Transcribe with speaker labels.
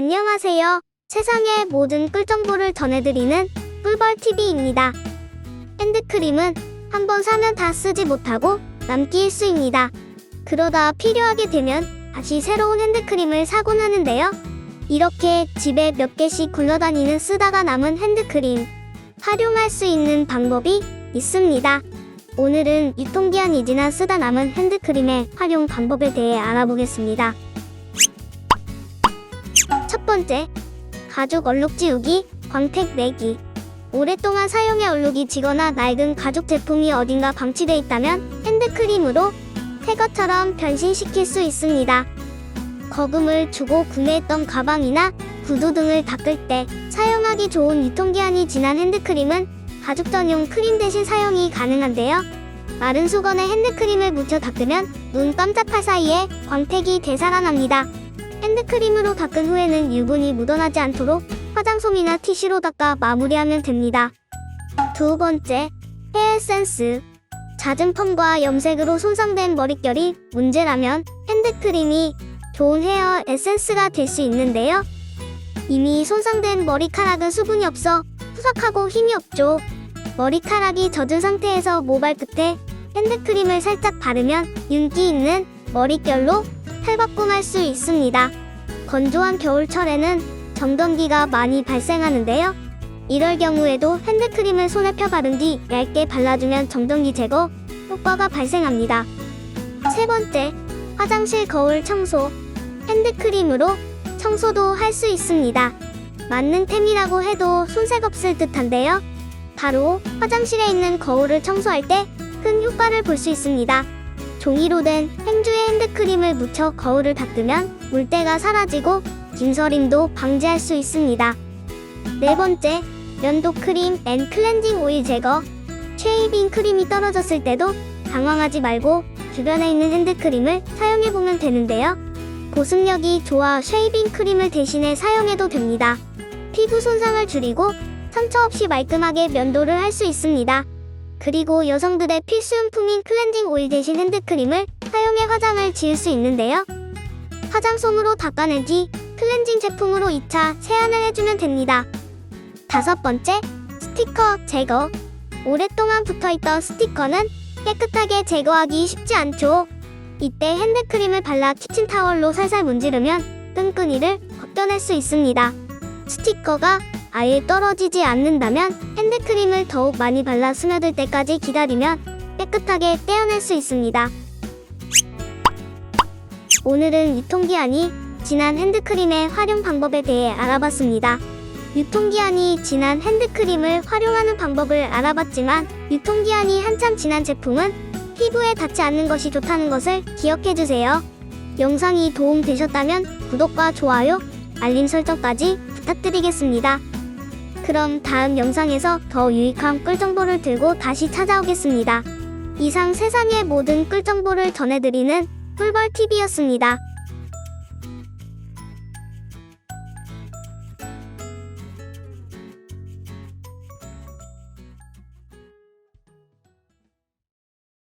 Speaker 1: 안녕하세요. 세상의 모든 꿀 정보를 전해드리는 꿀벌TV입니다. 핸드크림은 한번 사면 다 쓰지 못하고 남기 일수입니다. 그러다 필요하게 되면 다시 새로운 핸드크림을 사곤 하는데요. 이렇게 집에 몇 개씩 굴러다니는 쓰다가 남은 핸드크림 활용할 수 있는 방법이 있습니다. 오늘은 유통기한이 지난 쓰다 남은 핸드크림의 활용 방법에 대해 알아보겠습니다. 첫 번째, 가죽 얼룩 지우기, 광택 내기. 오랫동안 사용해 얼룩이 지거나 낡은 가죽 제품이 어딘가 방치돼 있다면 핸드크림으로 새 것처럼 변신시킬 수 있습니다. 거금을 주고 구매했던 가방이나 구두 등을 닦을 때 사용하기 좋은 유통기한이 지난 핸드크림은 가죽 전용 크림 대신 사용이 가능한데요. 마른 수건에 핸드크림을 묻혀 닦으면 눈 깜짝할 사이에 광택이 되살아납니다. 핸드크림으로 닦은 후에는 유분이 묻어나지 않도록 화장솜이나 티슈로 닦아 마무리하면 됩니다. 두 번째, 헤어 에센스. 잦은 펌과 염색으로 손상된 머릿결이 문제라면 핸드크림이 좋은 헤어 에센스가 될 수 있는데요. 이미 손상된 머리카락은 수분이 없어 푸석하고 힘이 없죠. 머리카락이 젖은 상태에서 모발 끝에 핸드크림을 살짝 바르면 윤기 있는 머릿결로 탈바꿈할 수 있습니다. 건조한 겨울철에는 정전기가 많이 발생하는데요. 이럴 경우에도 핸드크림을 손에 펴 바른 뒤 얇게 발라주면 정전기 제거 효과가 발생합니다. 세 번째, 화장실 거울 청소. 핸드크림으로 청소도 할 수 있습니다. 맞는 템이라고 해도 손색 없을 듯한데요. 바로 화장실에 있는 거울을 청소할 때 큰 효과를 볼 수 있습니다. 종이로 된 행주에 핸드크림을 묻혀 거울을 닦으면 물때가 사라지고 김서림도 방지할 수 있습니다. 네 번째, 면도 크림 앤 클렌징 오일 제거. 쉐이빙 크림이 떨어졌을 때도 당황하지 말고 주변에 있는 핸드크림을 사용해보면 되는데요. 보습력이 좋아 쉐이빙 크림을 대신해 사용해도 됩니다. 피부 손상을 줄이고 상처 없이 말끔하게 면도를 할 수 있습니다. 그리고 여성들의 필수용품인 클렌징 오일 대신 핸드크림을 사용해 화장을 지울 수 있는데요. 화장솜으로 닦아낸 뒤 클렌징 제품으로 2차 세안을 해주면 됩니다. 다섯 번째, 스티커 제거. 오랫동안 붙어있던 스티커는 깨끗하게 제거하기 쉽지 않죠. 이때 핸드크림을 발라 키친타월로 살살 문지르면 끈끈이를 벗겨낼 수 있습니다. 스티커가 아예 떨어지지 않는다면 핸드크림을 더욱 많이 발라 스며들 때까지 기다리면 깨끗하게 떼어낼 수 있습니다. 오늘은 유통기한이 지난 핸드크림의 활용 방법에 대해 알아봤습니다. 유통기한이 지난 핸드크림을 활용하는 방법을 알아봤지만 유통기한이 한참 지난 제품은 피부에 닿지 않는 것이 좋다는 것을 기억해주세요. 영상이 도움되셨다면 구독과 좋아요, 알림 설정까지 부탁드리겠습니다. 그럼 다음 영상에서 더 유익한 꿀 정보를 들고 다시 찾아오겠습니다. 이상 세상의 모든 꿀 정보를 전해드리는 꿀벌TV였습니다.